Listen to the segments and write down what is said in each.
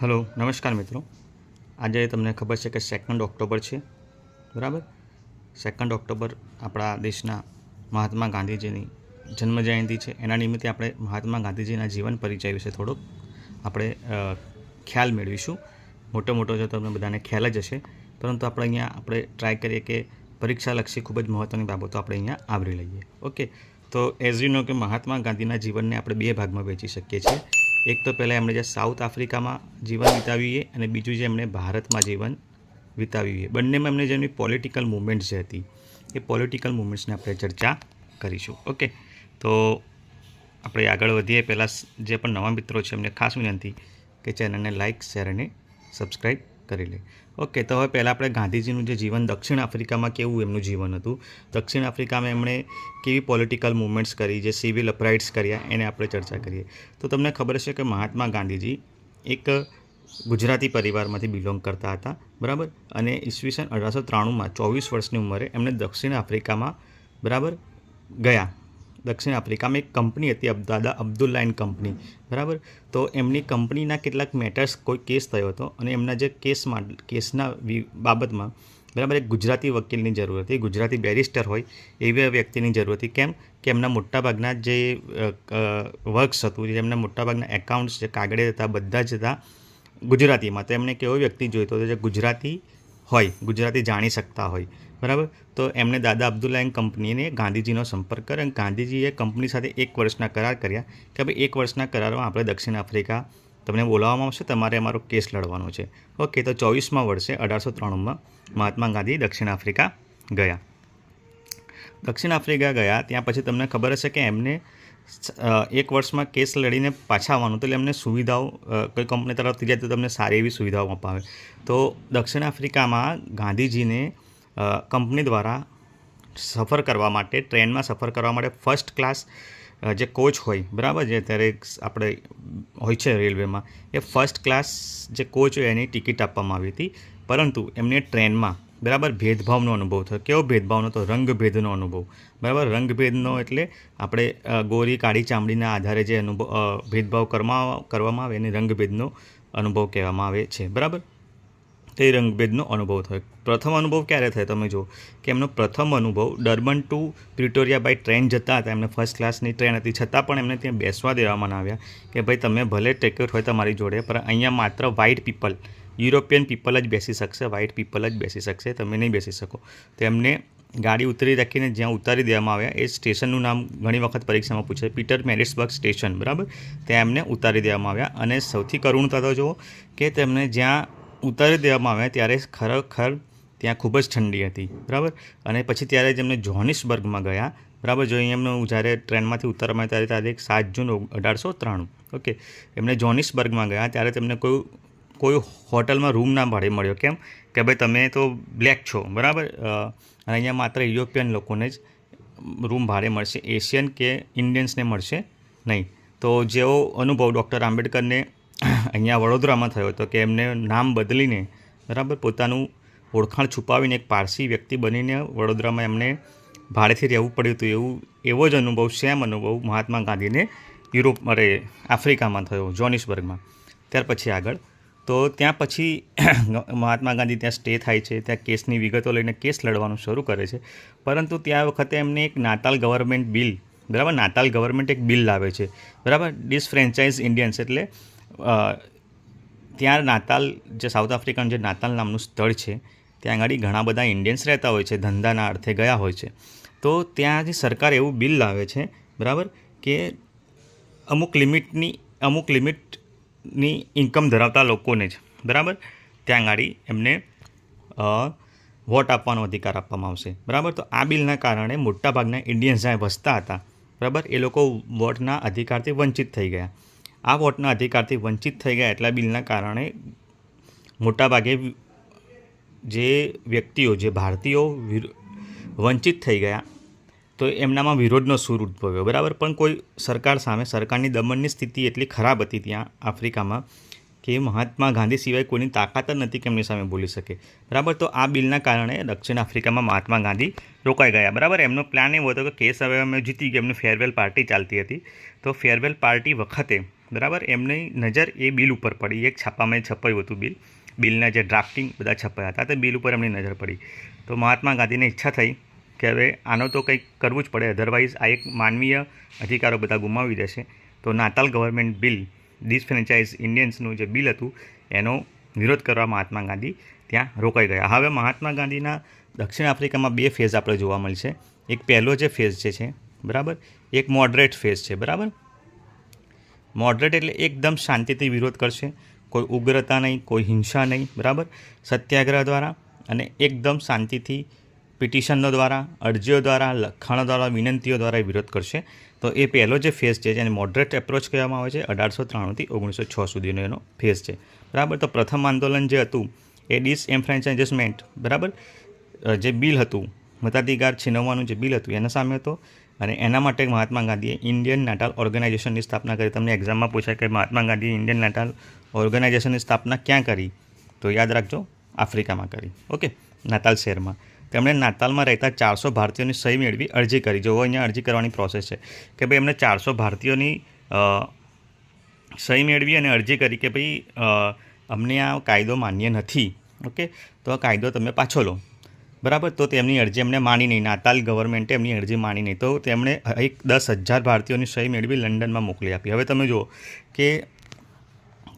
Hello, નમસ્કાર મિત્રો. આજે તમને ખબર છે કે સેકન્ડ ઓક્ટોબર છે, બરાબર? સેકન્ડ ઓક્ટોબર આપણા દેશના મહાત્મા ગાંધીજીની જન્મજયંતિ છે. એના નિમિત્તે આપણે મહાત્મા ગાંધીજીના જીવન પરિચય વિશે થોડોક આપણે ખ્યાલ મેળવીશું. મોટો મોટો જો તમને બધાને ખ્યાલ જ હશે. પરંતુ આપણે અહીંયા આપણે ટ્રાય કરીએ કે પરીક્ષાલક્ષી ખૂબ જ મહત્ત્વની બાબતો આપણે અહીંયા આવરી લઈએ. ઓકે તો એઝ યુ નો કે મહાત્મા ગાંધીના જીવનને આપણે બે ભાગમાં વહેંચી શકીએ છીએ. એક તો પહેલાં એમણે જે સાઉથ આફ્રિકામાં જીવન વિતાવ્યું અને બીજું જે એમણે ભારતમાં જીવન વિતાવ્યું બંનેમાં એમને જેમની પોલિટિકલ મુવમેન્ટ જે હતી, એ પોલિટિકલ મુવમેન્ટ્સને આપણે ચર્ચા કરીશું. ઓકે? તો આપણે આગળ વધીએ. પહેલાં જે પણ નવા મિત્રો છે એમને ખાસ વિનંતી કે ચેનલને લાઇક શેર અને સબસ્ક્રાઈબ કરી લે ઓકે તો હવે પહેલાં આપણે ગાંધીજીનું જે જીવન દક્ષિણ આફ્રિકામાં કેવું એમનું જીવન હતું? દક્ષિણ આફ્રિકામાં એમણે કેવી પોલિટિકલ મૂવમેન્ટ્સ કરી, જે સિવિલ અપરાઇટ્સ કર્યા, એને આપણે ચર્ચા કરીએ. તો તમને ખબર છે કે મહાત્મા ગાંધીજી એક ગુજરાતી પરિવારમાંથી બિલોંગ કરતા હતા, બરાબર? અને ઈસવીસન અઢારસો ત્રાણુંમાં ચોવીસ વર્ષની ઉંમરે એમણે દક્ષિણ આફ્રિકામાં, બરાબર, ગયા. દક્ષિણ આફ્રિકામાં એક કંપની હતી, અબ્દાદા અબ્દુલ્લા એન્ડ કંપની. બરાબર? તો એમની કંપનીના કેટલાક મેટર્સ કોઈ કેસ થયો હતો અને એમના જે કેસમાં કેસના બાબતમાં, બરાબર, એક ગુજરાતી વકીલની જરૂર હતી, ગુજરાતી બેરિસ્ટર હોય એવી વ્યક્તિની જરૂર હતી. કેમ? કે એમના મોટાભાગના જે વર્ક્સ હતું, જે એમના મોટાભાગના એકાઉન્ટ્સ, જે કાગળે હતા, બધા જ હતા ગુજરાતીમાં. તો એમને કેવો વ્યક્તિ જોઈતો હતો જે ગુજરાતી હોય, ગુજરાતી જાણી શકતા હોય. બરાબર? તો એમણે દાદા અબ્દુલ્લા એન્ડ કંપનીને ગાંધીજીનો સંપર્ક કર્યો અને ગાંધીજીએ કંપની સાથે એક વર્ષના કરાર કર્યા કે ભાઈ એક વર્ષના કરારમાં આપણે દક્ષિણ આફ્રિકા તમને બોલાવવામાં આવશે, તમારે અમારો કેસ લડવાનો છે. ઓકે, તો ચોવીસમાં વર્ષે અઢારસો ત્રાણુંમાં મહાત્મા ગાંધી દક્ષિણ આફ્રિકા ગયા. દક્ષિણ આફ્રિકા ગયા, ત્યાં પછી તમને ખબર હશે કે એમને એક વર્ષમાં કેસ લડીને પાછા આવવાનું, તો એટલે એમને સુવિધાઓ કોઈ કંપની તરફથી જાય તો તમને સારી એવી સુવિધાઓ અપાવે. તો દક્ષિણ આફ્રિકામાં ગાંધીજીને કંપની દ્વારા સફર કરવા માટે, ટ્રેનમાં સફર કરવા માટે ફર્સ્ટ ક્લાસ જે કોચ હોય, બરાબર? જે અત્યારે આપણે હોય છે રેલવેમાં, એ ફર્સ્ટ ક્લાસ જે કોચ હોય એની ટિકિટ આપવામાં આવી હતી. પરંતુ એમને ટ્રેનમાં, બરાબર, ભેદભાવનો અનુભવ થયો. કેવો ભેદભાવનો તો રંગભેદનો અનુભવ. બરાબર? રંગભેદનો એટલે આપણે ગોરી, કાળી ચામડીના આધારે જે અનુભવ ભેદભાવ કરવામાં આવે, એને રંગભેદનો અનુભવ કહેવામાં આવે છે. બરાબર? તે રંગભેદનો અનુભવ થયો. પ્રથમ અનુભવ ક્યારે થયો તમે જુઓ કે એમનો પ્રથમ અનુભવ Durban to Pretoria by train જતા હતા. એમને ફર્સ્ટ ક્લાસની ટ્રેન હતી. છતાં પણ એમને ત્યાં બેસવા દેવામાં આવ્યા કે ભાઈ તમે ભલે ટિકિટ હોય તમારી જોડે, પણ અહીંયા માત્ર વ્હાઇટ પીપલ યુરોપિયન પીપલ જ બેસી શકશે વ્હાઇટ પીપલ જ બેસી શકશે, તમે નહીં બેસી શકો. તો એમને ગાડી ઉતરી રાખીને જ્યાં ઉતારી દેવામાં આવ્યા, એ સ્ટેશનનું નામ ઘણી વખત પરીક્ષામાં પૂછે પીટર મેરિટ્સબર્ગ સ્ટેશન બરાબર? ત્યાં એમને ઉતારી દેવામાં આવ્યા. અને સૌથી કરુણતા તો જુઓ કે તેમને જ્યાં ઉતારી દેવામાં આવ્યા ત્યારે ખરેખર ત્યાં ખૂબ જ ઠંડી હતી, બરાબર? અને પછી ત્યારે જેમને જોહનિસબર્ગમાં ગયા, બરાબર? જો એમનું જ્યારે ટ્રેનમાંથી ઉતારવામાં ત્યારે તારીખ સાત જૂન અઢારસો ત્રાણું, ઓકે? એમને જોનિસબર્ગમાં ગયા ત્યારે તેમને કોઈ કોઈ હોટલમાં રૂમ ના ભાડે મળ્યો. કેમ? કે ભાઈ તમે તો બ્લેક છો, બરાબર? અને અહીંયા માત્ર યુરોપિયન લોકોને જ રૂમ ભાડે મળશે, એશિયન કે ઇન્ડિયન્સને મળશે નહીં. તો જેવો અનુભવ ડૉક્ટર આંબેડકરને અહીંયા વડોદરામાં થયો હતો કે એમને નામ બદલીને બરાબર પોતાનું ઓળખાણ છુપાવીને એક પારસી વ્યક્તિ બનીને વડોદરામાં એમને ભાડેથી રહેવું પડ્યું હતું. એવું, એવો જ અનુભવ, સેમ અનુભવ મહાત્મા ગાંધીને યુરોપ, અરે, આફ્રિકામાં થયો જોનિસબર્ગમાં ત્યાર પછી આગળ. તો ત્યાં પછી મહાત્મા ગાંધી ત્યાં સ્ટે થાય છે, ત્યાં કેસની વિગતો લઈને કેસ લડવાનું શરૂ કરે છે. પરંતુ ત્યાં વખતે એમને એક નાતાલ ગવર્મેન્ટ બિલ, બરાબર, નાતાલ ગવર્મેન્ટ એક બિલ લાવે છે. બરાબર ડિસફ્રેન્ચાઇઝ ઇન્ડિયન્સ એટલે ત્યાં નાતાલ, જે સાઉથ આફ્રિકન જે નાતાલ નામનું સ્થળ છે, ત્યાં આગળ ઘણા બધા ઇન્ડિયન્સ રહેતા હોય છે, ધંધાના અર્થે ગયા હોય છે. તો ત્યાં જે સરકાર એવું બિલ લાવે છે, બરાબર, કે અમુક લિમિટની અમુક લિમિટની ઇન્કમ ધરાવતા લોકોને જ, બરાબર? ત્યાં આગળ એમને વોટ આપવાનો અધિકાર આપવામાં આવશે, બરાબર? તો આ બિલના કારણે મોટાભાગના ઇન્ડિયન્સ જ્યાં વસતા હતા, બરાબર, એ લોકો વોટના અધિકારથી વંચિત થઈ ગયા. આ વોટના અધિકારથી વંચિત થઈ ગયા એટલા બિલના કારણે મોટાભાગે જે વ્યક્તિઓ, જે ભારતીયો વંચિત થઈ ગયા, તો એમનામાં વિરોધનો સૂર ઉદ્ભવ્યો. બરાબર? પણ કોઈ સરકાર સામે સરકારની દમનની સ્થિતિ એટલી ખરાબ હતી ત્યાં આફ્રિકામાં કે મહાત્મા ગાંધી સિવાય કોઈની તાકાત જ નથી કે એમની સામે બોલી શકે. બરાબર? તો આ બિલના કારણે દક્ષિણ આફ્રિકામાં મહાત્મા ગાંધી રોકાઈ ગયા. બરાબર? એમનો પ્લાન એવો હતો કે કેસ હવે અમે જીતી ગયા. એમની ફેરવેલ પાર્ટી ચાલતી હતી. તો ફેરવેલ પાર્ટી વખતે બરાબર? એમની નજર એ બિલ ઉપર પડી. એક છાપામાં છપાયું હતું બિલ. બિલના જે ડ્રાફ્ટિંગ બધા છપાયા હતા, તે બિલ ઉપર એમની નજર પડી. તો મહાત્મા ગાંધીને ઈચ્છા થઈ કે હવે આનો તો કંઈક કરવું જ પડે. અધરવાઇઝ આ એક માનવીય અધિકારો બધા ગુમાવી દેશે. તો નાતાલ ગવર્મેન્ટ બિલ, ડિસફ્રેન્ચાઇઝ ઇન્ડિયન્સનું જે બિલ હતું, એનો વિરોધ કરવા મહાત્મા ગાંધી ત્યાં રોકાઈ ગયા. હવે મહાત્મા ગાંધીના દક્ષિણ આફ્રિકામાં બે ફેઝ આપણે જોવા મળશે. એક પહેલો જે ફેઝ છે, બરાબર? એક મોડરેટ ફેઝ છે, બરાબર? મોડરેટ એટલે એકદમ શાંતિથી વિરોધ કરશે. કોઈ ઉગ્રતા નહીં, કોઈ હિંસા નહીં, બરાબર? સત્યાગ્રહ દ્વારા અને એકદમ શાંતિથી પિટિશનો દ્વારા, અરજીઓ દ્વારા, લખાણો દ્વારા, વિનંતીઓ દ્વારા વિરોધ કરશે. તો એ પહેલો જે ફેઝ છે, જેને મોડરેટ એપ્રોચ કહેવામાં આવે છે, અઢારસો ત્રાણુંથી ઓગણીસો છ સુધીનો એનો ફેઝ છે. બરાબર? તો પ્રથમ આંદોલન જે હતું, એ ડિસ ડિસએમ્ફ્રેન્ચાઇઝમેન્ટ બરાબર જે બિલ હતું, મતાધિકાર છીનવવાનું જે બિલ હતું, એના સામે હતો. અને એના માટે મહાત્મા ગાંધીએ ઇન્ડિયન નાટાલ ઓર્ગેનાઇઝેશનની સ્થાપના કરી. તમને એક્ઝામમાં પૂછાય કે મહાત્મા ગાંધીએ ઇન્ડિયન નાટાલ ઓર્ગેનાઇઝેશનની સ્થાપના ક્યાં કરી? તો યાદ રાખજો, આફ્રિકામાં કરી. ઓકે, નાતાલ શહેરમાં. તેમણે નાતાલમાં રહેતા ચારસો ભારતીયોની સહી મેળવી, અરજી કરી. જોવો, અહીંયા અરજી કરવાની પ્રોસેસ છે કે ભાઈ એમને ચારસો ભારતીયોની સહી મેળવી અને અરજી કરી કે ભાઈ અમને આ કાયદો માન્ય નથી. ઓકે, તો આ કાયદો તમે પાછો લો. બરાબર? તો તેમની અરજી એમને માની નહીં. નાતાલ ગવર્મેન્ટે એમની અરજી માની નહીં. તો તેમણે એક દસ હજાર ભારતીયોની સહી મેળવી લંડનમાં મોકલી આપી. હવે તમે જુઓ કે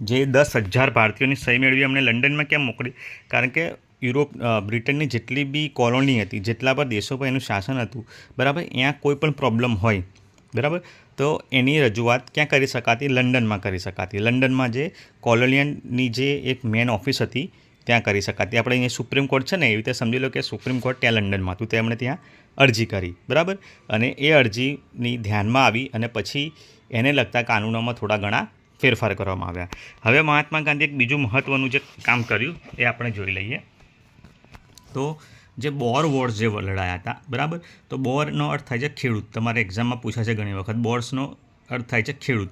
જે દસ હજાર ભારતીયોની સહી મેળવી એમણે લંડનમાં કેમ મોકલી? કારણ કે યુરોપ બ્રિટનની જેટલી બી કોલોની હતી, જેટલા પર દેશો પર એનું શાસન હતું, બરાબર, ત્યાં કોઈ પણ પ્રોબ્લેમ હોય, બરાબર, તો એની રજૂઆત ક્યાં કરી શકાતી? લંડનમાં કરી શકાતી. લંડનમાં જે કોલોનિયનની જે એક મેન ઓફિસ હતી ત્યાં કરી શકાતી. આપણે અહીંયા સુપ્રીમ કોર્ટ છે ને, એવી રીતે સમજી લો કે સુપ્રીમ કોર્ટ ત્યાં લંડનમાં હતું. તેમણે ત્યાં અરજી કરી, બરાબર? અને એ અરજીની ધ્યાનમાં આવી અને પછી એને લગતા કાનૂનોમાં થોડા ઘણા ફેરફાર કરવામાં આવ્યા. હવે મહાત્મા ગાંધીએ એક બીજું મહત્ત્વનું જે કામ કર્યું, એ આપણે જોઈ લઈએ. તો જે બોર વોર્સ જે લડાયા હતા, બરાબર? તો બોરનો અર્થ થાય છે ખેડૂત. તમારે એક્ઝામમાં પૂછાશે ઘણી વખત. બોર્સનો અર્થ થાય છે ખેડૂત.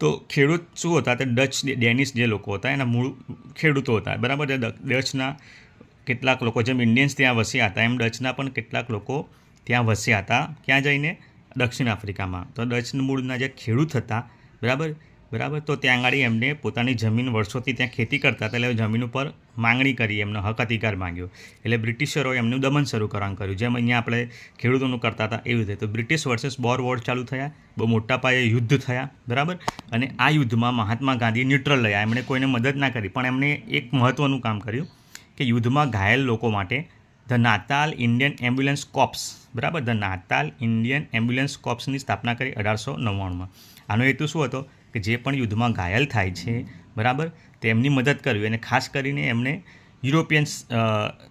તો ખેડૂત શું હતા? તે ડચ ડેનિશ જે લોકો હતા, એના મૂળ ખેડૂતો હતા. બરાબર છે? ડચના કેટલાક લોકો, જેમ ઇન્ડિયન્સ ત્યાં વસ્યા હતા, એમ ડચના પણ કેટલાક લોકો ત્યાં વસ્યા હતા, ક્યાં જઈને? દક્ષિણ આફ્રિકામાં. તો ડચ મૂળના જે ખેડૂત હતા, બરાબર? બરાબર? તો ત્યાં આગળ એમને પોતાની જમીન વર્ષોથી ત્યાં ખેતી કરતા હતા, એટલે જમીન ઉપર માંગણી કરી, એમનો હક અધિકાર માંગ્યો. એટલે બ્રિટિશરોએ એમનું દમન શરૂ કરવાનું કર્યું, જેમ અહીંયા આપણે ખેડૂતોનું કરતા હતા એવી રીતે. તો બ્રિટિશ વર્સેસ બોર વોર ચાલુ થયા, બહુ મોટા પાયે યુદ્ધ થયા, બરાબર? અને આ યુદ્ધમાં મહાત્મા ગાંધી ન્યુટ્રલ રહ્યા એમણે કોઈને મદદ ના કરી, પણ એમણે એક મહત્ત્વનું કામ કર્યું, કે યુદ્ધમાં ઘાયલ લોકો માટે the Natal Indian ambulance corps, બરાબર? ધ નાતાલ ઇન્ડિયન એમ્બ્યુલન્સ કોપ્સની સ્થાપના કરી અઢારસો નવ્વાણુંમાં. આનો હેતુ શું હતો? કે જે પણ યુદ્ધમાં ઘાયલ થાય છે, બરાબર? તેમની મદદ કરવી અને ખાસ કરીને એમને યુરોપિયન્સ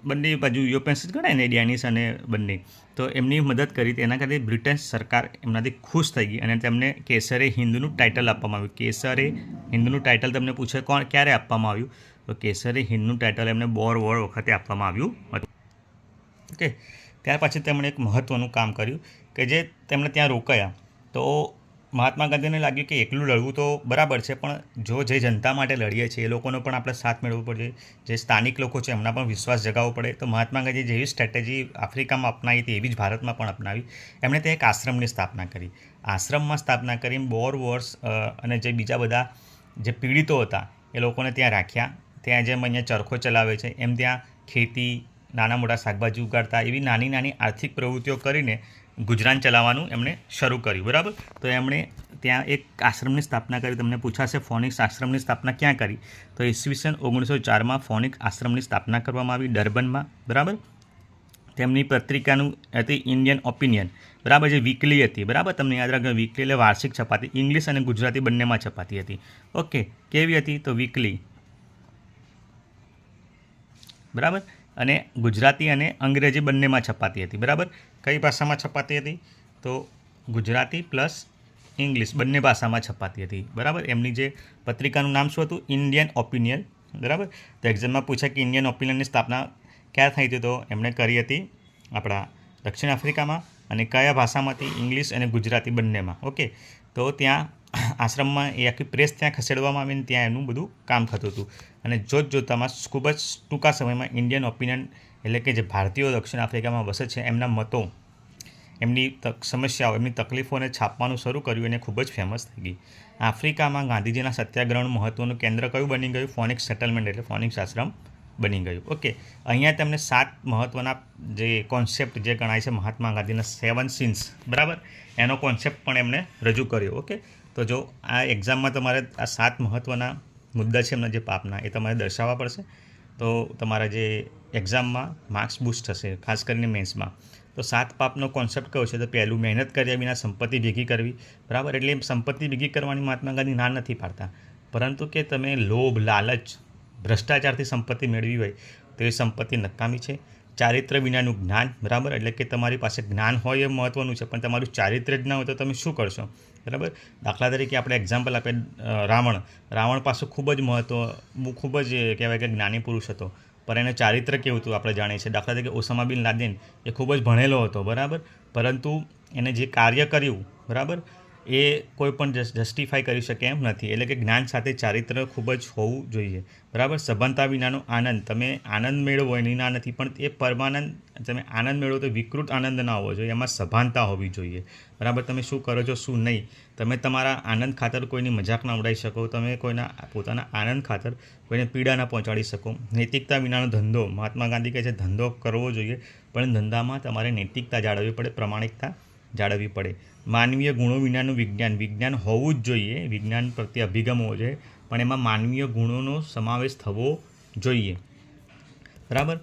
બંને બાજુ યુરોપિયન્સ જ ગણાય ને ડેનિસ અને બંને. તો એમની મદદ કરી તેના કારણે બ્રિટન સરકાર એમનાથી ખુશ થઈ ગઈ અને તેમને કેસરે હિન્દુનું ટાઇટલ આપવામાં આવ્યું. કેસરે હિન્દુનું ટાઇટલ તમને પૂછે કોણ, ક્યારે આપવામાં આવ્યું? તો કેસરે હિન્દુનું ટાઇટલ એમને બોર વોર વખતે આપવામાં આવ્યું હતું. ઓકે? ત્યાર પછી તેમણે એક મહત્ત્વનું કામ કર્યું કે જે તેમણે ત્યાં રોકાયા. તો મહાત્મા ગાંધીને લાગ્યું કે એકલું લડવું તો બરાબર છે, પણ જો જે જનતા માટે લડીએ છીએ, એ લોકોનો પણ આપણે સાથ મેળવવો પડે. જે સ્થાનિક લોકો છે, એમના પણ વિશ્વાસ જગાવવો પડે. તો મહાત્મા ગાંધી જેવી સ્ટ્રેટેજી આફ્રિકામાં અપનાવી હતી, એવી જ ભારતમાં પણ અપનાવી. એમણે તે એક આશ્રમની સ્થાપના કરી. આશ્રમમાં સ્થાપના કરી બોર, વોર્સ અને જે બીજા બધા જે પીડિતો હતા, એ લોકોને ત્યાં રાખ્યા. ત્યાં જેમ અહીંયા ચરખો ચલાવે છે, એમ ત્યાં ખેતી, નાના મોટા શાકભાજી ઉગાડતા, એવી નાની નાની આર્થિક પ્રવૃત્તિઓ કરીને ગુજરાન ચલાવવાનું એમણે શરૂ કર્યું, બરાબર? તો એમણે ત્યાં એક આશ્રમની સ્થાપના કરી, તમને પૂછાશે ફોનિક્સ આશ્રમની સ્થાપના ક્યાં કરી? તો ઈસવીસન ઓગણીસો ચારમાં ફોનિક આશ્રમની સ્થાપના કરવામાં આવી ડર્બનમાં, બરાબર? તેમની પત્રિકાનું હતી ઇન્ડિયન ઓપિનિયન, બરાબર, જે વીકલી હતી, બરાબર? તમને યાદ રાખજો, વીકલી એટલે વાર્ષિક છપાતી, ઇંગ્લિશ અને ગુજરાતી બંનેમાં છપાતી હતી. ઓકે, કેવી હતી? તો વીકલી, બરાબર? અને ગુજરાતી અને અંગ્રેજી બંનેમાં છપાતી હતી, બરાબર? કઈ ભાષામાં છપાતી હતી? તો ગુજરાતી પ્લસ ઇંગ્લિશ, બંને ભાષામાં છપાતી હતી, બરાબર? એમની જે પત્રિકાનું નામ શું હતું? ઇન્ડિયન ઓપિનિયન, બરાબર? તો એક્ઝામમાં પૂછે કે ઇન્ડિયન ઓપિનિયનની સ્થાપના ક્યાં થઈ હતી? તો એમણે કરી હતી આપણા દક્ષિણ આફ્રિકામાં અને કયા ભાષામાંથી ઇંગ્લિશ અને ગુજરાતી બંનેમાં, ઓકે? તો ત્યાં આશ્રમમાં એ આખી પ્રેસ ત્યાં ખસેડવામાં આવીને ત્યાં એનું બધું કામ થતું હતું. અને જોત જોતામાં ખૂબ જ ટૂંકા સમયમાં ઇન્ડિયન ઓપિનિયન એટલે કે જે ભારતીયો દક્ષિણ આફ્રિકામાં વસે છે એમના મતો, એમની સમસ્યાઓ, એમની તકલીફોને છાપવાનું શરૂ કર્યું અને ખૂબ જ ફેમસ થઈ ગઈ. આફ્રિકામાં ગાંધીજીના સત્યાગ્રહનું મહત્ત્વનું કેન્દ્ર કયું બની ગયું? ફોનિક્સ સેટલમેન્ટ એટલે ફોનિક્સ આશ્રમ બની ગયું. ઓકે અહીંયા તેમને સાત મહત્ત્વના જે કોન્સેપ્ટ જે ગણાય છે મહાત્મા ગાંધીના સેવન સીન્સ બરાબર? એનો કોન્સેપ્ટ પણ એમણે રજૂ કર્યો. ઓકે તો જો આ એક્ઝામમાં તમારે આ સાત મહત્ત્વના મુદ્દા છે એમના જે પાપના, એ તમારે દર્શાવવા પડશે. તો તમારા જે એક્ઝામમાં માર્ક્સ બૂસ્ટ થશે, ખાસ કરીને મેન્સમાં. તો સાત પાપનો કોન્સેપ્ટ કયો છે? તો પહેલું મહેનત કર્યા વિના સંપત્તિ ભેગી કરવી. બરાબર? એટલે સંપત્તિ ભેગી કરવાની મહાત્મા ગાંધી ના નથી પાડતા. પરંતુ કે તમે લોભ, લાલચ, ભ્રષ્ટાચારથી સંપત્તિ મેળવી હોય, તો એ સંપત્તિ નકામી છે. ચારિત્ર વિનાનું જ્ઞાન, બરાબર? એટલે કે તમારી પાસે જ્ઞાન હોય એ મહત્ત્વનું છે, પણ તમારું ચારિત્ર જ ના હોય તો તમે શું કરશો? બરાબર? દાખલા તરીકે આપણે એક્ઝામ્પલ આપે રાવણ. રાવણ પાસે ખૂબ જ મહત્ત્વ ખૂબ જ કહેવાય કે જ્ઞાની પુરુષ હતો, પણ એને ચારિત્ર કેવું હતું આપણે જાણીએ છીએ. દાખલા તરીકે ઓસામા બિન લાદેન એ ખૂબ જ ભણેલો હતો, બરાબર? પરંતુ એને જે કાર્ય કર્યું, બરાબર? એ કોઈ પણ જસ્ટિફાઈ કરી શકે એમ નથી. એટલે કે જ્ઞાન સાથે ચારિત્ર ખૂબ જ હોવું જોઈએ. બરાબર? સભાનતા વિનાનો આનંદ. તમે આનંદ મેળવો એની ના નથી, પણ એ પરમાનંદ, તમે આનંદ મેળવો તો વિકૃત આનંદ ના હોવો જોઈએ. એમાં સભાનતા હોવી જોઈએ. બરાબર? તમે શું કરો છો, શું નહીં? તમે તમારા આનંદ ખાતર કોઈની મજાક ના ઉડાવી શકો. તમે કોઈના, પોતાના આનંદ ખાતર કોઈને પીડા ના પહોંચાડી શકો. નૈતિકતા વિનાનો ધંધો. મહાત્મા ગાંધી કહે છે, ધંધો કરવો જોઈએ, પણ ધંધામાં તમારે નૈતિકતા જાળવવી પડે, પ્રમાણિકતા જાળવવી પડે. માનવીય ગુણો વિનાનું વિજ્ઞાન. વિજ્ઞાન હોવું જ જોઈએ, વિજ્ઞાન પ્રત્યે અભિગમ હોવો જોઈએ, પણ એમાં માનવીય ગુણોનો સમાવેશ થવો જોઈએ. બરાબર?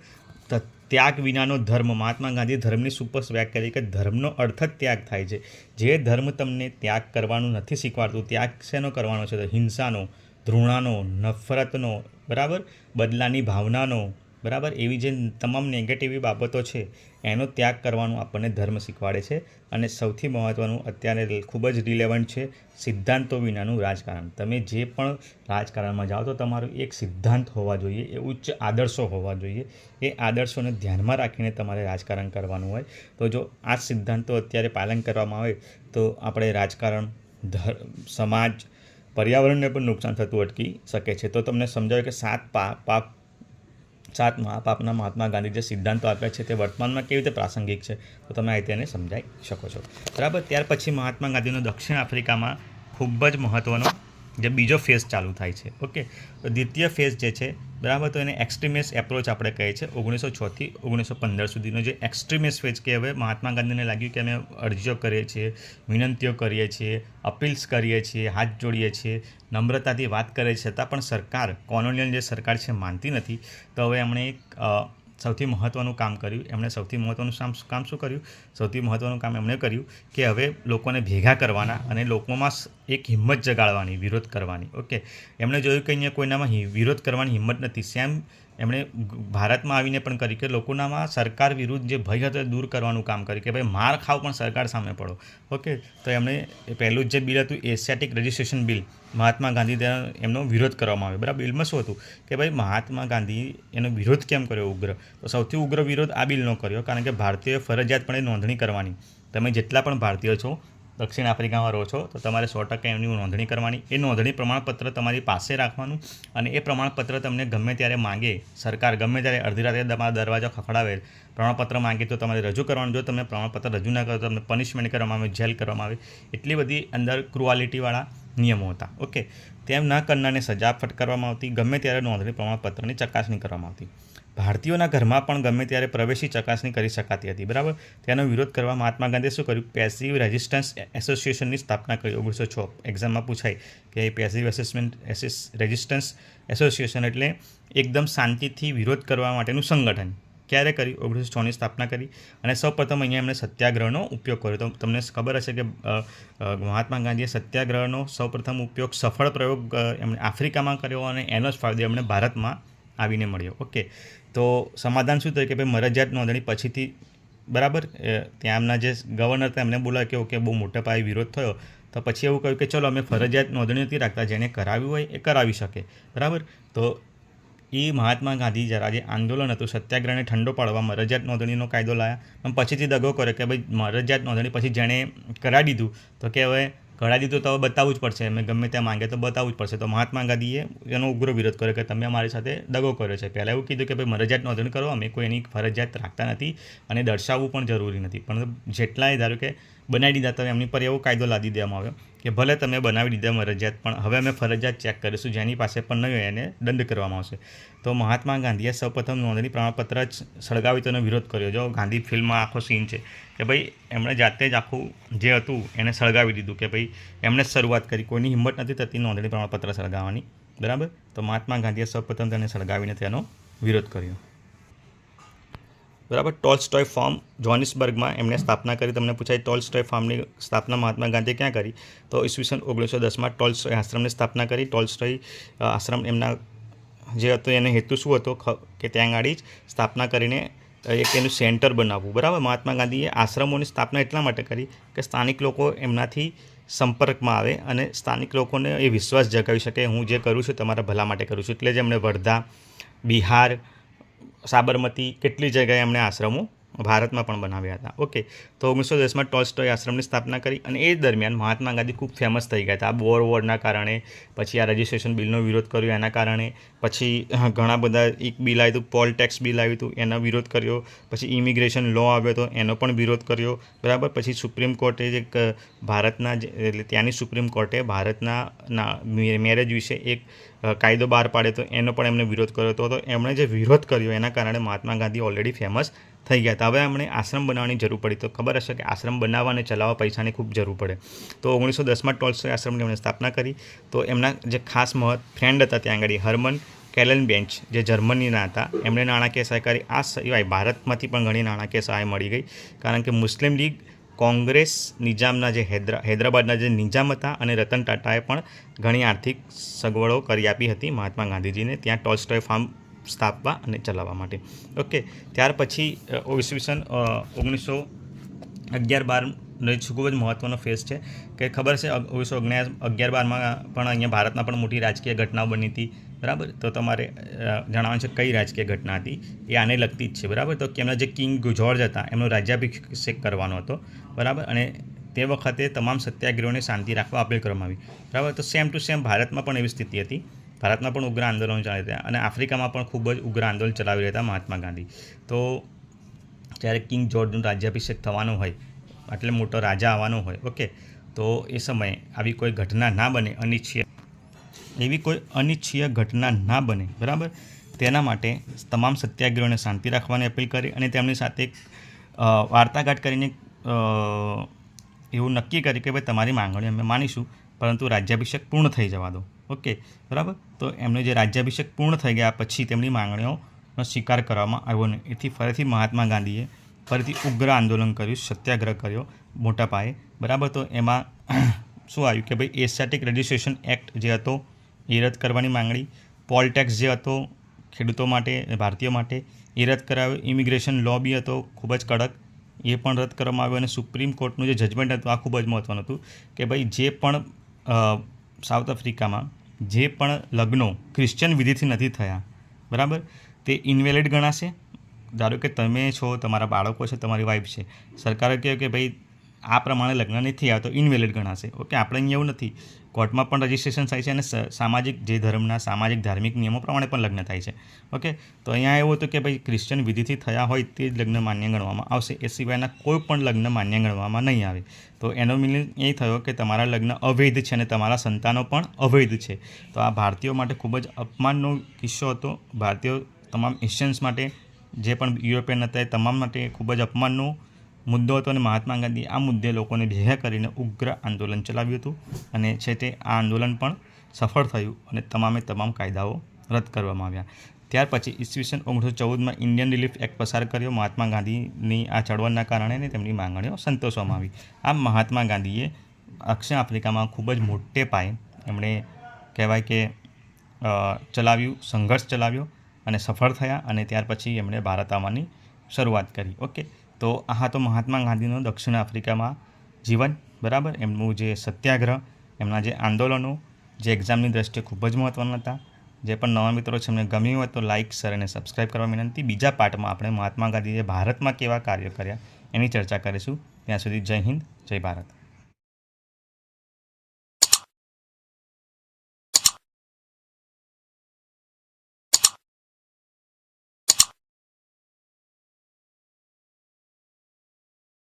ત્યાગ વિનાનો ધર્મ. મહાત્મા ગાંધી ધર્મની સુપર્સ વ્યાખ્યા કરી કે ધર્મનો અર્થ જ ત્યાગ થાય છે. જે ધર્મ તમને ત્યાગ કરવાનું નથી શીખવાડતું, ત્યાગ શેનો કરવાનો છે? હિંસાનો, ધૃણાનો, નફરતનો. બરાબર? બદલાની ભાવનાનો. બરાબર? એવી જે તમામ નેગેટિવ બાબતો છે, એનો ત્યાગ કરવાનું આપણને ધર્મ શીખવાડે છે અને સૌથી મહત્ત્વનું અત્યારે ખૂબ જ રિલેવન્ટ છે સિદ્ધાંતો વિનાનું રાજકારણ. તમે જે પણ રાજકારણમાં જાઓ તો તમારો એક સિદ્ધાંત હોવા જોઈએ, એ ઉચ્ચ આદર્શો હોવા જોઈએ. એ આદર્શોને ધ્યાનમાં રાખીને તમારે રાજકારણ કરવાનું હોય. તો જો આ સિદ્ધાંતો અત્યારે પાલન કરવામાં આવે તો આપણે રાજકારણ સમાજ, પર્યાવરણને પણ નુકસાન થતું અટકી શકે છે. તો તમને સમજાવ્યું કે સાત પાપ સાત મહાપાપના મહાત્મા ગાંધી જે સિદ્ધાંતો આપ્યા છે તે વર્તમાનમાં કેવી રીતે પ્રાસંગિક છે, તો તમે આ તેને સમજાઈ શકો છો. બરાબર? ત્યાર પછી મહાત્મા ગાંધીનો દક્ષિણ આફ્રિકામાં ખૂબ જ મહત્ત્વનો જે બીજો ફેઝ ચાલુ થાય છે, ઓકે? દ્વિતીય ફેઝ જે છે બરાબર, તો એને એક્સ્ટ્રીમિસ્ટ એપ્રોચ આપણે કહે છે. ઓગણીસો છથી ઓગણીસો પંદર સુધીનો જે એક્સ્ટ્રીમિસ્ટ ફેજ કે હવે મહાત્મા ગાંધીને લાગ્યું કે અમે અરજીઓ કરીએ છીએ, વિનંતીઓ કરીએ છીએ અપીલ્સ કરીએ છીએ, હાથ જોડીએ છીએ. નમ્રતાથી વાત કરે છતાં પણ સરકાર કોલોનિયલ જે સરકાર છે, માનતી નથી. તો હવે એમણે એક સૌથી મહત્ત્વનું કામ કર્યું. એમણે સૌથી મહત્ત્વનું કામ શું કર્યું? સૌથી મહત્ત્વનું કામ એમણે કર્યું કે હવે લોકોને ભેગા કરવાના અને લોકોમાં એક હિંમત જગાડવાની, વિરોધ કરવાની ઓકે એમણે જોયું કે અહીંયા કોઈનામાં વિરોધ કરવાની હિંમત નથી. સેમ એમણે ભારતમાં આવીને પણ કરી કે લોકોનામાં સરકાર વિરુદ્ધ જે ભય હતો દૂર કરવાનું કામ કર્યું કે ભાઈ માર ખાવ પણ સરકાર સામે પડો ઓકે તો એમણે પહેલું જે બિલ હતું Asiatic registration bill Mahatma Gandhi દ્વારા એમનો વિરોધ કરવામાં આવ્યો. બરાબર? બિલમાં શું હતું કે ભાઈ મહાત્મા ગાંધી એનો વિરોધ કેમ કર્યો ઉગ્ર? તો સૌથી ઉગ્ર વિરોધ આ બિલનો કર્યો, કારણ કે ભારતીય ફરજિયાતપણે નોંધણી કરવાની. તમે જેટલા પણ ભારતીય છો દક્ષિણ આફ્રિકામાં રહો છો, તો તમારે સો ટકા એમની નોંધણી કરવાની. એ નોંધણી પ્રમાણપત્ર તમારી પાસે રાખવાનું અને એ પ્રમાણપત્ર તમને ગમે ત્યારે માંગે, સરકાર ગમે ત્યારે અડધી રાત્રે તમારા દરવાજો ખખડાવે, પ્રમાણપત્ર માંગે તો તમારે રજૂ કરવાનું. જો તમે પ્રમાણપત્ર રજૂ ના કરો તમને પનિશમેન્ટ કરવામાં આવે, જેલ કરવામાં આવે. એટલી બધી અંદર ક્રુઆલિટીવાળા નિયમો હતા. ઓકે? તેમ ન કરનારને સજા ફટકારવામાં આવતી, ગમે ત્યારે નોંધણી પ્રમાણપત્રની ચકાસણી કરવામાં આવતી. ભારતીયોના ઘરમાં પણ ગમે ત્યારે પ્રવેશી ચકાસણી કરી શકાતી હતી, બરાબર? તેનો વિરોધ કરવા મહાત્મા ગાંધીએ શું કર્યું? પેસિવ રેઝિસ્ટન્સ એસોસિએશનની સ્થાપના કરી, ઓગણીસો છ એક્ઝામમાં પૂછાય કે પેસિવ એસેસમેન્ટ એસિસ રેઝિસ્ટન્સ એસોસિએશન એટલે એકદમ શાંતિથી વિરોધ કરવા માટેનું સંગઠન. ક્યારે કરી? ઓગણીસો છની સ્થાપના કરી અને સૌપ્રથમ અહીંયા એમણે સત્યાગ્રહનો ઉપયોગ કર્યો. તો તમને ખબર હશે કે મહાત્મા ગાંધીએ સત્યાગ્રહનો સૌપ્રથમ ઉપયોગ સફળ પ્રયોગ એમણે આફ્રિકામાં કર્યો અને એનો જ ફાયદો એમણે ભારતમાં આવીને મળ્યો. ઓકે. તો સમાધાન શું થયું કે ભાઈ મરજિયાત નોંધણી પછીથી, બરાબર? ત્યાંના જે ગવર્નર હતા એમને બોલાવ્યો કે ઓકે, બહુ મોટા પાયે વિરોધ થયો. તો પછી એવું કહ્યું કે ચલો, અમે ફરજિયાત નોંધણી નથી રાખતા, જેને કરાવ્યું હોય એ કરાવી શકે. બરાબર? તો એ મહાત્મા ગાંધી જરા જે આંદોલન હતું, સત્યાગ્રહને ઠંડો પાડવા મરજિયાત નોંધણીનો કાયદો લાયા. પણ પછીથી દગો કર્યો કે ભાઈ મરજિયાત નોંધણી પછી જેણે કરાવી દીધું. તો કે હવે દીધું તો તમે બતાવવું જ પડશે. એમને ગમે ત્યાં માંગે તો બતાવવું જ પડશે. તો મહાત્મા ગાંધીએ એનો ઉગ્ર વિરોધ કર્યો કે તમે અમારી સાથે દગો કર્યો છે. પહેલાં એવું કીધું કે ભાઈ, મરજિયાત નોંધણી કરો, અમે કોઈ એની ફરજિયાત રાખતા નથી અને દર્શાવવું પણ જરૂરી નથી. પણ જેટલાય ધારો કે બનાવી દીધા તમે એમની પર એવો કાયદો લાદી દેવામાં આવ્યો. કે ભલે તમે બનાવી દીધા મરજિયાત, પણ હવે અમે ફરજિયાત ચેક કરીશું. જેની પાસે પણ નહીં હોય એને દંડ કરવામાં આવશે. તો મહાત્મા ગાંધીએ સૌપ્રથમ નોંધણી પ્રમાણપત્ર જ સળગાવી તેનો વિરોધ કર્યો. જો ગાંધી ફિલ્મમાં આખો સીન છે કે ભાઈ એમણે જાતે જ આખું જે હતું એને સળગાવી દીધું કે ભાઈ એમણે જ શરૂઆત કરી. કોઈની હિંમત નથી થતી નોંધણી પ્રમાણપત્ર સળગાવવાની. બરાબર? તો મહાત્મા ગાંધીએ સૌપ્રથમ તેને સળગાવીને તેનો વિરોધ કર્યો. બરાબર? ટોલ્સ્ટોય ફાર્મ જોનિસબર્ગમાં એમણે સ્થાપના કરી. તમને પૂછાય ટોલ્સ્ટોય ફાર્મની સ્થાપના મહાત્મા ગાંધીએ ક્યાં કરી? તો ઈસવીસન ઓગણીસો દસમાં ટોલ્સ્ટોય આશ્રમની સ્થાપના કરી. ટોલ્સ્ટોય અ, આશ્રમ એમના જે હતો એનો હેતુ શું હતો? કે ત્યાં આગળ જ સ્થાપના કરીને એક એનું સેન્ટર બનાવવું. બરાબર? મહાત્મા ગાંધીએ આશ્રમોની સ્થાપના એટલા માટે કરી કે સ્થાનિક લોકો એમનાથી સંપર્કમાં આવે અને સ્થાનિક લોકોને એ વિશ્વાસ જગાવી શકે. હું જે કરું છું તમારા ભલા માટે કરું છું. એટલે જ એમણે વર્ધા બિહાર સાબરમતી કેટલી જગ્યાએ એમણે આશ્રમો ભારતમાં પણ બનાવ્યા હતા. ઓકે તો ઓગણીસો દસમાં ટોલ્સ્ટોય આશ્રમની સ્થાપના કરી અને એ દરમિયાન મહાત્મા ગાંધી ખૂબ ફેમસ થઈ ગયા હતા. આ બોર વોરના કારણે, પછી આ રજિસ્ટ્રેશન બિલનો વિરોધ કર્યો, એના કારણે, પછી ઘણા બધા એક બિલ આવ્યું હતું પોલ ટેક્સ બિલ આવ્યું હતું એનો વિરોધ કર્યો. પછી ઇમિગ્રેશન લો આવ્યો હતો, એનો પણ વિરોધ કર્યો. બરાબર? પછી સુપ્રીમ કોર્ટે જે ભારતના એટલે ત્યાંની સુપ્રીમ કોર્ટે ભારતના મેરેજ વિશે એક કાયદો બહાર પાડ્યો હતો, એનો પણ એમણે વિરોધ કર્યો હતો. એમણે જે વિરોધ કર્યો, એના કારણે મહાત્મા ગાંધી ઓલરેડી ફેમસ થઈ ગયા. હતા હવે એમણે આશ્રમ બનાવવાની જરૂર પડી. તો ખબર હશે કે આશ્રમ બનાવવા અને ચલાવવા પૈસાની ખૂબ જરૂર પડે. તો ઓગણીસો દસમાં ટોલ્સોય આશ્રમની એમણે સ્થાપના કરી. તો એમના જે ખાસ મહત ફ્રેન્ડ હતા ત્યાં આગળ હરમન કેલન બેન્ચ, જે જર્મનીના હતા, એમણે નાણાકીય સહકારી, આ સિવાય ભારતમાંથી પણ ઘણી નાણાકીય સહાય મળી ગઈ. કારણ કે મુસ્લિમ લીગ કોંગ્રેસ નિજામના જે હૈદરા, હૈદરાબાદના જે નિજામ હતા અને રતન ટાટાએ પણ ઘણી આર્થિક સગવડો કરી આપી હતી મહાત્મા ગાંધીજીને. ત્યાં ટોલ્સ્ટોય ફાર્મ સ્થાપવા અને ચલાવવા માટે. ઓકે ત્યાર પછી ઈસવીસન ઓગણીસો અગિયાર બારનો એક ખૂબ જ મહત્ત્વનો ફેસ છે. કે ખબર છે ઓગણીસો અગ્યાર, અગિયાર બારમાં પણ અહીંયા ભારતમાં પણ મોટી રાજકીય ઘટનાઓ બની હતી. બરાબર? તો તમારે જણાવવાનું છે કઈ રાજકીય ઘટના હતી? એ આને લગતી જ છે. બરાબર? તો કે એમના જે કિંગ જોર્જ હતા, એમનો રાજ્યાભિષેક કરવાનો હતો. બરાબર? અને તે વખતે તમામ સત્યાગ્રહોને શાંતિ રાખવા અપીલ કરવામાં આવી. બરાબર? તો સેમ ટુ સેમ ભારતમાં પણ એવી સ્થિતિ હતી. ભારતમાં પણ ઉગ્ર આંદોલનો ચાલી રહ્યા અને આફ્રિકામાં પણ ખૂબ જ ઉગ્ર આંદોલન ચલાવી રહ્યા હતા મહાત્મા ગાંધી. તો જ્યારે કિંગ જોર્જનું રાજ્યાભિષેક થવાનો હોય એટલે મોટો રાજા આવવાનો હોય, ઓકે, તો એ સમયે આવી કોઈ ઘટના ના બને, અનિચ્છીય. એવી કોઈ અનિચ્છીય ઘટના ના બને, બરાબર? તેના માટે તમામ સત્યાગ્રહોને શાંતિ રાખવાની અપીલ કરી અને તેમની સાથે વાર્તાઘાટ કરીને એવું નક્કી કરી કે ભાઈ તમારી માંગણી અમે માનીશું, પરંતુ રાજ્યાભિષેક પૂર્ણ થઈ જવા દો. ઓકે, બરાબર? તો એમનો જે રાજ્યાભિષેક પૂર્ણ થઈ ગયા પછી તેમની માંગણીઓનો સ્વીકાર કરવામાં આવ્યો નહીં. એથી ફરીથી મહાત્મા ગાંધીએ ફરીથી ઉગ્ર આંદોલન કર્યું, સત્યાગ્રહ કર્યો મોટા પાયે. બરાબર? તો એમાં શું આવ્યું કે ભાઈ, એશિયાટિક રજિસ્ટ્રેશન એક્ટ જે હતો એ રદ કરવાની માંગણી, પોલ ટેક્સ જે હતો ખેડૂતો માટે, ભારતીયો માટે એ રદ કરાવ્યો ઇમિગ્રેશન લો બી હતો, ખૂબ જ કડક. એ પણ રદ કરવામાં આવ્યો અને સુપ્રીમ કોર્ટનું જે જજમેન્ટ હતું, આ ખૂબ જ મહત્ત્વનું હતું કે ભાઈ, જે પણ સાઉથ આફ્રિકામાં જે પણ લગ્નો ક્રિશ્ચિયન વિધિથી નથી થયા, બરાબર? તે ઇનવેલિડ ગણાશે. ધારો કે તમે છો, તમારા બાળકો છે, તમારી વાઈફ છે. સરકારે કહ્યું કે ભાઈ આ પ્રમાણે લગ્ન નથી આવતો ઇનવેલિડ ગણાશે. ઓકે, આપણે અહીંયા એવું નથી. કોર્ટમાં પણ રજિસ્ટ્રેશન થાય છે અને સામાજિક જે ધર્મના, સામાજિક ધાર્મિક નિયમો પ્રમાણે પણ લગ્ન થાય છે. ઓકે, તો અહીંયા એવું હતું કે ભાઈ ક્રિશ્ચિયન વિધિથી થયા હોય તે જ લગ્ન માન્ય ગણવામાં આવશે. એ સિવાયના કોઈ પણ લગ્ન માન્ય ગણવામાં નહીં આવે. તો એનો મિનિંગ એ થયો કે તમારા લગ્ન અવૈધ છે અને તમારા સંતાનો પણ અવૈધ છે. તો આ ભારતીયો માટે ખૂબ જ અપમાનનો કિસ્સો હતો. ભારતીયો તમામ એશિયન્સ માટે જે પણ યુરોપિયન હતા એ તમામ માટે ખૂબ જ અપમાનનો મુદ્દો હતો અને મહાત્મા ગાંધી આ મુદ્દે લોકોને ભેગા કરીને ઉગ્ર આંદોલન ચલાવ્યું હતું અને છે તે આ આંદોલન પણ સફળ થયું અને તમામે તમામ કાયદાઓ રદ કરવામાં આવ્યા. ત્યાર પછી ઈસવીસન ઓગણીસો ચૌદમાં ઇન્ડિયન રિલીફ એક્ટ પસાર કર્યો. મહાત્મા ગાંધીની આ ચળવળના કારણે તેમની માંગણીઓ સંતોષવામાં આવી. આમ મહાત્મા ગાંધીએ દક્ષિણ આફ્રિકામાં ખૂબ જ મોટે પાયે એમણે કહેવાય કે ચલાવ્યું, સંઘર્ષ ચલાવ્યો અને સફળ થયા અને ત્યાર પછી એમણે ભારત આવવાની શરૂઆત કરી. ઓકે? તો આ તો મહાત્મા ગાંધીનું દક્ષિણ આફ્રિકામાં જીવન, બરાબર? એમનું જે સત્યાગ્રહ, એમના જે આંદોલનો, જે એક્ઝામની દ્રષ્ટિએ ખૂબ જ મહત્ત્વના હતા. જે પણ નવા મિત્રો છે, એમને ગમ્યું હોય તો લાઇક શેર અને સબસ્ક્રાઇબ કરવા વિનંતી. બીજા પાર્ટમાં આપણે મહાત્મા ગાંધીએ ભારતમાં કેવા કાર્યો કર્યા એની ચર્ચા કરીશું. ત્યાં સુધી જય હિન્દ, જય ભારત.